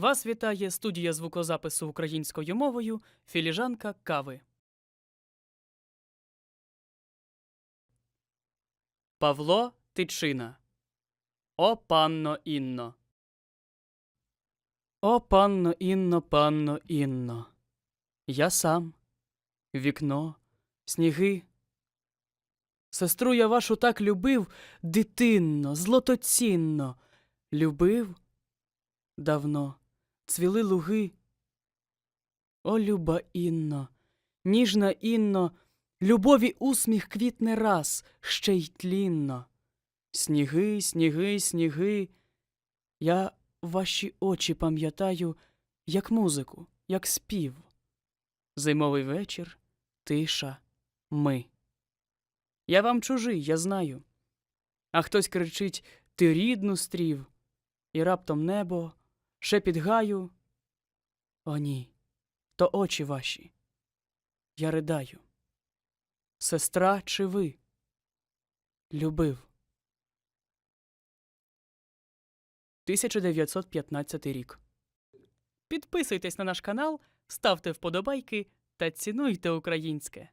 Вас вітає студія звукозапису українською мовою Філіжанка кави. Павло Тичина. О панно Інно. О панно Інно, панно Інно. Я сам. Вікно, сніги. Сестру я вашу так любив дитинно, злотоцінно. Любив давно, цвіли луги. О, люба Інно, ніжна Інно, любові усміх квітне раз, ще й тлінно. Сніги, сніги, сніги. Я ваші очі пам'ятаю, як музику, як спів. Зимовий вечір, тиша, ми. Я вам чужий, я знаю. А хтось кричить Ти рідну стрів, і раптом небо, шепіт гаю. О, ні, то очі ваші. Я ридаю. Сестра чи ви? Любив. 1915 рік. Підписуйтесь на наш канал, ставте вподобайки та цінуйте українське.